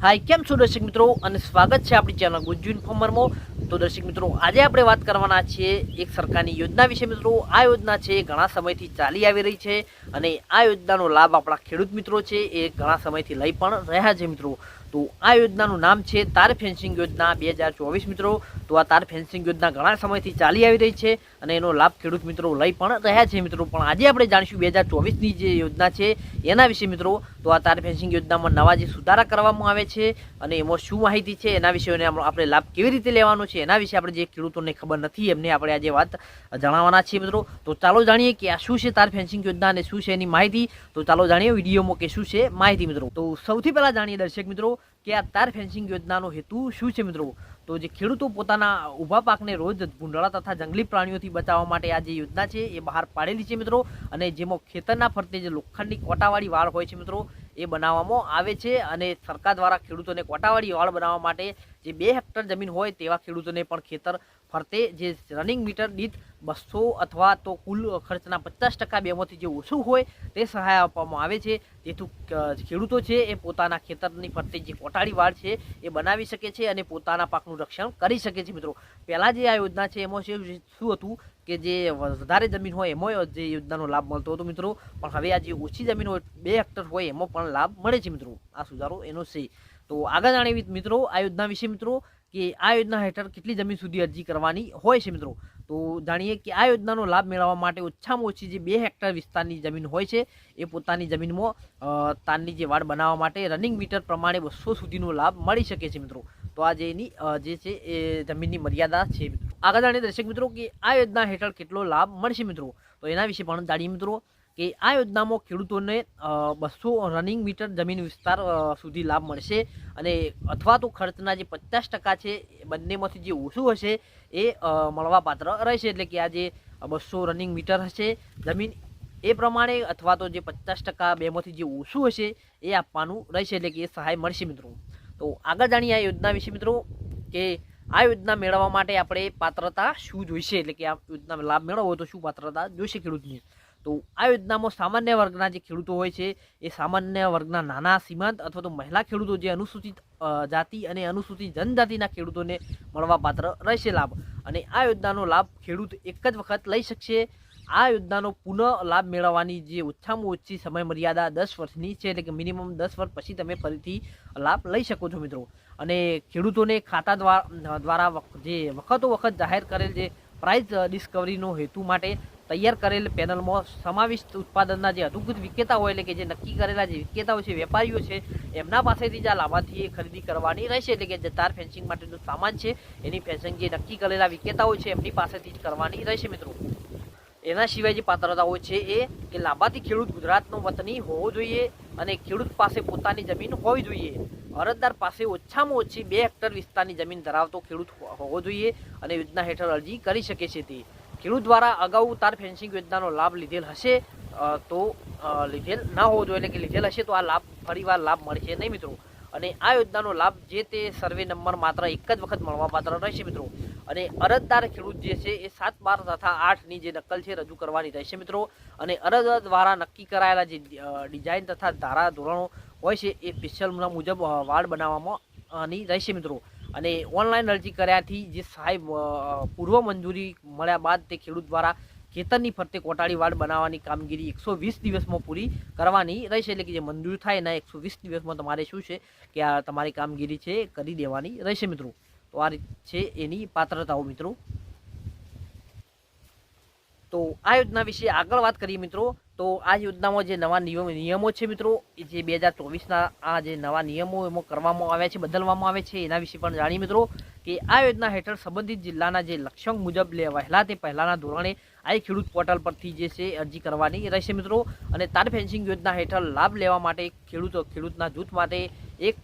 હાય, કેમ છો દર્શક મિત્રો? અને સ્વાગત છે આપણી ચેનલ ગુજ્જુ ઇન્ફોર્મરમાં તો દર્શક મિત્રો, આજે આપણે વાત કરવાના છીએ એક સરકારની યોજના વિશે મિત્રો. આ યોજના છે, ઘણા સમયથી ચાલી આવી રહી છે અને આ યોજનાનો લાભ આપણા ખેડૂત મિત્રો છે, એ ઘણા સમયથી લઈ પણ રહ્યા છે મિત્રો. તો આ યોજનાનું નામ છે તાર ફેન્સિંગ યોજના બે હજાર ચોવીસ મિત્રો. તો આ તાર ફેન્સિંગ યોજના ઘણા સમયથી ચાલી આવી રહી છે અને એનો લાભ ખેડૂત મિત્રો લઈ પણ રહ્યા છે મિત્રો. પણ આજે આપણે જાણીશું બે હજાર ચોવીસની જે યોજના છે એના વિશે મિત્રો. તો આ તાર ફેન્સિંગ યોજનામાં નવા જે સુધારા કરવામાં આવે છે અને એમાં શું માહિતી છે એના વિશે આપણે લાભ કેવી રીતે લેવાનો છે એના વિશે આપણે જે ખેડૂતોને ખબર નથી એમને આપણે આજે વાત જણાવવાના છીએ મિત્રો. તો ચાલો જાણીએ કે આ શું છે તાર ફેન્સિંગ યોજના અને શું છે એની માહિતી. તો ચાલો જાણીએ વિડીયોમાં કે શું છે માહિતી મિત્રો. તો સૌથી પહેલાં જાણીએ દર્શક મિત્રો કે આ તાર ફેન્સિંગ યોજનાનો હેતુ શું છે મિત્રો? તો જે ખેડૂતો પોતાના ઊભા પાકને રોજ ભૂંડળા તથા જંગલી પ્રાણીઓથી બચાવવા માટે આ જે યોજના છે, એ બહાર પાડેલી છે મિત્રો. અને જેમાં ખેતરના ફરતે જે લોખંડની કોટાવાળી વાળ હોય છે મિત્રો, એ બનાવવામાં આવે છે. અને સરકાર દ્વારા ખેડૂતોને કોટાવાળી વાળ બનાવવા માટે જે બે હેક્ટર જમીન હોય તેવા ખેડૂતોને પણ ખેતર ફરતે જે રનિંગ મીટર દીઠ બસો અથવા તો કુલ ખર્ચના પચાસ ટકા બેમાંથી જે ઓછું હોય તે સહાય આપવામાં આવે છે. જેથી ખેડૂતો છે એ પોતાના ખેતરની ફરતે જે કોટાળી વાળ છે એ બનાવી શકે છે અને પોતાના પાકનું રક્ષણ કરી શકે છે મિત્રો. પહેલાં જે આ યોજના છે એમાં શું હતું કે જે વધારે જમીન હોય એમાં જે યોજનાનો લાભ મળતો હતો મિત્રો. પણ હવે આ જે ઓછી જમીન હોય, બે હેક્ટર હોય એમાં પણ લાભ મળે છે મિત્રો. આ સુધારો એનો છે. તો આગળ જાણીએ મિત્રો આ યોજના વિશે મિત્રો, કે આ યોજના હેઠળ કેટલી જમીન સુધી અરજી કરવાની હોય છે મિત્રો. તો જાણીએ કે આ યોજનાનો લાભ મેળવવા માટે ઓછામાં ઓછી જે બે હેક્ટર વિસ્તારની જમીન હોય છે, એ પોતાની જમીનમાં તાનની જે વાડ બનાવવા માટે રનિંગ મીટર પ્રમાણે બસો સુધીનો લાભ મળી શકે છે મિત્રો. તો આ એની જે છે એ જમીનની મર્યાદા છે આગળ જાણીએ દર્શક મિત્રો કે આ યોજના હેઠળ કેટલો લાભ મળશે મિત્રો? તો એના વિશે પણ જાણીએ મિત્રો કે આ યોજનામાં ખેડૂતોને બસો રનિંગ મીટર જમીન વિસ્તાર સુધી લાભ મળશે અને અથવા તો ખર્ચના જે પચાસ ટકા છે બંનેમાંથી જે ઓછું હશે એ મળવાપાત્ર રહેશે. એટલે કે આ જે બસો રનિંગ મીટર હશે. જમીન એ પ્રમાણે અથવા તો જે પચાસ ટકા બેમાંથી જે ઓછું હશે એ આપવાનું રહેશે. એટલે કે એ સહાય મળશે મિત્રો. તો આગળ જાણીએ આ યોજના વિશે મિત્રો, કે આ યોજના મેળવવા માટે આપણે પાત્રતા શું જોઈશે? એટલે કે આ યોજના લાભ મેળવવો તો શું પાત્રતા જોઈશે ખેડૂતની? તો આ યોજનામાં સામાન્ય વર્ગના જે ખેડૂતો હોય છે, એ સામાન્ય વર્ગના નાના, સીમાંત અથવા તો મહિલા ખેડૂતો જે અનુસૂચિત જાતિ અને અનુસૂચિત જનજાતિના ખેડૂતોને મળવાપાત્ર રહેશે લાભ. અને આ યોજનાનો લાભ ખેડૂત એક જ વખત લઈ શકશે. આ યોજનાનો પુનઃ લાભ મેળવવાની જે ઓછામાં ઓછી સમય મર્યાદા દસ વર્ષની છે, એટલે કે મિનિમમ દસ વર્ષ પછી તમે ફરીથી લાભ લઈ શકો છો મિત્રો. અને ખેડૂતોને ખાતા દ્વારા દ્વારા જે વખતો વખત જાહેર કરેલ જે પ્રાઇસ ડિસ્કવરીનો હેતુ માટે તૈયાર કરેલ પેનલમાં સમાવિષ્ટ ઉત્પાદનના જે અધિકૃત વિક્રેતા હોય એટલે કે જે નક્કી કરેલા જે વિક્રેતાઓ છે, વેપારીઓ છે, એમના પાસેથી જ આ લાભાર્થીએ ખરીદી કરવાની રહેશે. એટલે કે જે તાર ફેન્સિંગ માટેનું સામાન છે, એની ફેન્સિંગ જે નક્કી કરેલા વિક્રેતાઓ છે, એમની પાસેથી જ કરવાની રહેશે મિત્રો. એના સિવાય જે પાત્રતાઓ છે એ કે લાભાર્થી ખેડૂત ગુજરાતનો વતની હોવો જોઈએ અને ખેડૂત પાસે પોતાની જમીન હોવી જોઈએ. અરજદાર પાસે ઓછામાં ઓછી બે હેક્ટર વિસ્તારની જમીન ધરાવતો ખેડૂત હોવો જોઈએ અને યોજના હેઠળ અરજી કરી શકે છે તે. ખેડૂત દ્વારા અગાઉ તાર ફેન્સિંગ યોજનાનો લાભ લીધેલ હશે તો લીધેલ ના હોવો જોઈએ એટલે કે લીધેલ હશે, તો આ લાભ ફરીવાર લાભ મળશે નહીં મિત્રો. અને આ યોજનાનો લાભ જે તે સર્વે નંબર માત્ર એક જ વખત મળવાપાત્ર રહેશે મિત્રો. અને અરજદાર ખેડૂત જે છે એ સાત બાર તથા આઠની જે નકલ છે રજૂ કરવાની રહેશે મિત્રો. અને અરજદાર દ્વારા નક્કી કરાયેલા જે ડિઝાઇન તથા ધારા ધોરણો હોય છે એ સ્પેશિયલ મુજબ વાડ બનાવવામાં ની રહેશે મિત્રો. અને ઓનલાઈન અરજી કર્યાથી જે સાહેબ પૂર્વ મંજૂરી મળ્યા બાદ તે ખેડૂત દ્વારા ખેતરની ફરતે કોટાળી વાડ બનાવવાની કામગીરી એકસો વીસ દિવસમાં પૂરી કરવાની રહેશે. એટલે કે જે મંજૂર થાય એના એકસો વીસ દિવસમાં તમારે શું છે કે આ તમારી કામગીરી છે કરી દેવાની રહેશે મિત્રો. તો આ છે એની પાત્રતાઓ મિત્રો. તો આ યોજના વિશે આગળ વાત કરીએ મિત્રો. તો આ યોજનામાં જે નવા નિયમ, નિયમો છે મિત્રો જે બે હજાર ચોવીસના આ જે નવા નિયમો એમાં કરવામાં આવ્યા છે, બદલવામાં આવે છે, એના વિશે પણ જાણીએ મિત્રો કે આ યોજના હેઠળ સંબંધિત જિલ્લાના જે લક્ષ્યાંક મુજબ વહેલા તે પહેલાંના ધોરણે આ ખેડૂત પોર્ટલ પરથી જે છે અરજી કરવાની રહેશે મિત્રો. અને તાર ફેન્સિંગ યોજના હેઠળ લાભ લેવા માટે ખેડૂતો, ખેડૂતના જૂથ માટે એક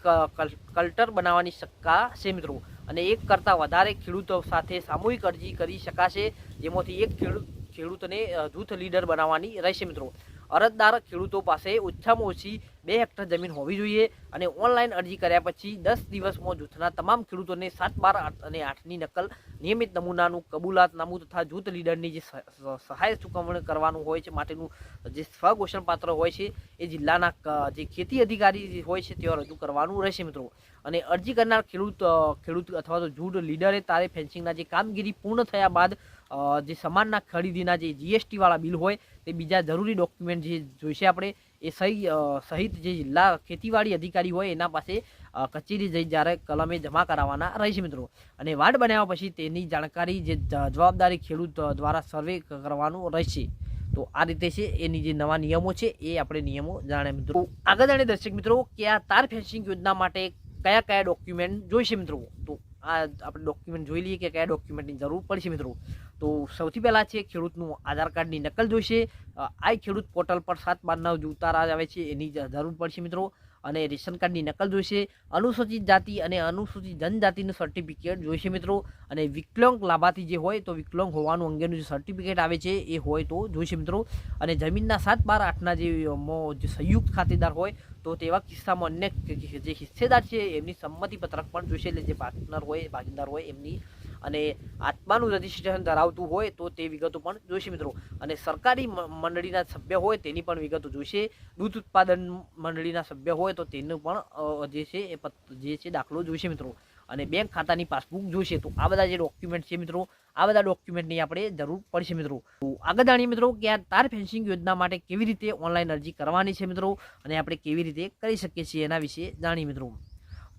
કલ્ટર બનાવવાની શક્કા છે મિત્રો. અને એક કરતાં વધારે ખેડૂતો સાથે સામૂહિક અરજી કરી શકાશે, જેમાંથી એક ખેડૂત ખેડૂતને જૂથ લીડર બનાવવાની રહેશે મિત્રો. અરજદાર ખેડૂતો પાસે ઓછામાં ઓછી બે હેક્ટર જમીન હોવી જોઈએ અને ઓનલાઈન અરજી કર્યા પછી દસ દિવસમાં જૂથના તમામ ખેડૂતોને સાત, બાર અને આઠની નકલ, નિયમિત નમૂનાનું કબૂલાતનામું તથા જૂથ લીડરની જે સહ- સહ- સહાય ચૂકવણી કરવાનું હોય છે, માટેનું જે સ્વઘોષણ પાત્ર હોય છે, એ જિલ્લાના જે ખેતી અધિકારી હોય છે, તેઓ રજૂ કરવાનું રહેશે મિત્રો. અને અરજી કરનાર ખેડૂત ખેડૂત અથવા તો જૂથ લીડરે તારે ફેન્સિંગના જે કામગીરી પૂર્ણ થયા બાદ જે સમાનના ખરીદીના જે જીએસટીવાળા બિલ હોય, તે બીજા જરૂરી ડોક્યુમેન્ટ જે જોઈશે આપણે, એ સહી સહિત જે જિલ્લા ખેતીવાડી અધિકારી હોય, એના પાસે કચેરી જઈ જ્યારે કલમે જમા કરાવવાના રહેશે મિત્રો. અને વાડ બનાવ્યા પછી તેની જાણકારી જે જવાબદારી ખેડૂત દ્વારા સર્વે કરવાનું રહેશે. તો આ રીતે છે, એની જે નવા નિયમો છે, એ આપણે નિયમો જાણે મિત્રો. આગળ જાણીએ દર્શક મિત્રો, કે આ તાર ફેન્સિંગ યોજના માટે કયા કયા ડોક્યુમેન્ટ જોઈશે મિત્રો? તો આ આપણે ડોક્યુમેન્ટ જોઈ લઈએ કે કયા ડોક્યુમેન્ટની જરૂર પડશે મિત્રો. તો સૌથી પહેલાં છે ખેડૂતનું આધાર કાર્ડની નકલ જોઈશે. આ ખેડૂત પોર્ટલ પર સાત બાર નવ જૂતારા આવે છે એની જરૂર પડશે મિત્રો. અને રેશન કાર્ડની નકલ જોઈશે. અનુસૂચિત જાતિ અને અનુસૂચિત જનજાતિનું સર્ટિફિકેટ જોઈશે મિત્રો. અને વિકલાંગ લાભાર્થી જે હોય તો વિકલાંગ હોવાનું અંગેનું જે સર્ટિફિકેટ આવે છે એ હોય તો જોઈશે મિત્રો. અને જમીનના સાત બાર આઠના જે સંયુક્ત ખાતેદાર હોય તો તેવા કિસ્સામાં અન્ય જે હિસ્સેદાર છે, એમની સંમતિ પત્રક પણ જોઈશે એટલે જે પાર્ટનર હોય, ભાગીદાર હોય એમની અને આત્માનું રજિસ્ટ્રેશન ધરાવતું હોય તો તે વિગતો પણ જોઈશે મિત્રો. અને સરકારી મંડળીના સભ્ય હોય તેની પણ વિગતો જોઈશે. દૂધ ઉત્પાદન મંડળીના સભ્ય હોય તો તેનું પણ જે છે એ જે છે દાખલો જોઈશે મિત્રો. અને બેંક ખાતાની પાસબુક જોઈશે તો આ બધા જે ડોક્યુમેન્ટ છે મિત્રો, આ બધા ડોક્યુમેન્ટની આપણે જરૂર પડશે મિત્રો. તો આગળ જાણીએ મિત્રો કે આ તાર ફેન્સિંગ યોજના માટે કેવી રીતે ઓનલાઈન અરજી કરવાની છે મિત્રો અને આપણે કેવી રીતે કરી શકીએ છીએ એના વિશે જાણીએ મિત્રો.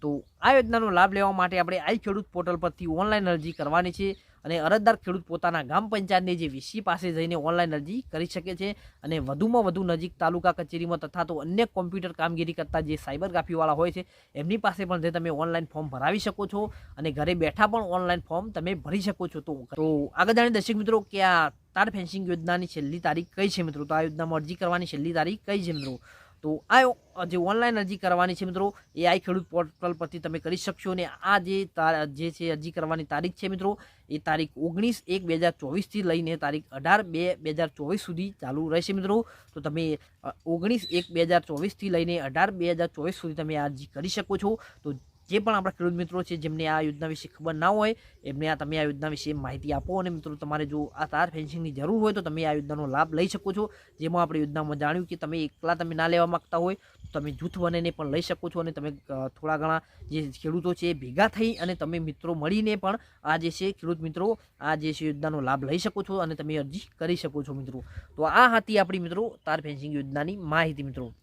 તો આ યોજનાનો લાભ લેવા માટે આપણે આઈ ખેડૂત પોર્ટલ પરથી ઓનલાઈન અરજી કરવાની છે. અને અરજદાર ખેડૂત પોતાના ગામ પંચાયતની જે વીસી પાસે જઈને ઓનલાઈન અરજી કરી શકે છે અને વધુમાં વધુ નજીક તાલુકા કચેરીમાં તથા તો અન્ય કોમ્પ્યુટર કામગીરી કરતા જે સાયબર કાફીવાળા હોય છે, એમની પાસે પણ જે તમે ઓનલાઈન ફોર્મ ભરાવી શકો છો અને ઘરે બેઠા પણ ઓનલાઈન ફોર્મ તમે ભરી શકો છો. તો આગળ જાણીએ દર્શક મિત્રો કે આ તાર ફેન્સિંગ યોજનાની છેલ્લી તારીખ કઈ છે મિત્રો? તો આ યોજનામાં અરજી કરવાની છેલ્લી તારીખ કઈ છે મિત્રો? તો આ જે ઓનલાઈન અરજી કરવાની છે મિત્રો, એ આઈ ખેડૂત પોર્ટલ પરથી તમે કરી શકશો અને આ જે જે છે અરજી કરવાની તારીખ છે મિત્રો, એ તારીખ ઓગણીસ એક બે હજાર ચોવીસથી લઈને તારીખ અઢાર બે બે હજાર ચોવીસ સુધી ચાલુ રહેશે મિત્રો. તો તમે ઓગણીસ એક બે હજાર ચોવીસથી લઈને અઢાર બે હજાર ચોવીસ સુધી તમે અરજી કરી શકો છો. તો જે પણ આપણા ખેડૂત મિત્રો છે, જેમને આ યોજના વિશે ખબર ના હોય, એમને આ તમે આ યોજના વિશે માહિતી આપો અને મિત્રો તમારે જો આ તાર ફેન્સિંગની જરૂર હોય તો તમે આ યોજનાનો લાભ લઈ શકો છો. જેમાં આપણે યોજનામાં જાણ્યું કે તમે એકલા તમે ના લેવા માંગતા હોય, તો તમે જૂથ બનીને પણ લઈ શકો છો અને તમે થોડા ઘણા જે ખેડૂતો છે એ ભેગા થઈ અને તમે મિત્રો મળીને પણ આ જે છે ખેડૂત મિત્રો, આ જે છે યોજનાનો લાભ લઈ શકો છો અને તમે અરજી કરી શકો છો મિત્રો. તો આ હતી આપણી મિત્રો તાર ફેન્સિંગ યોજનાની માહિતી મિત્રો.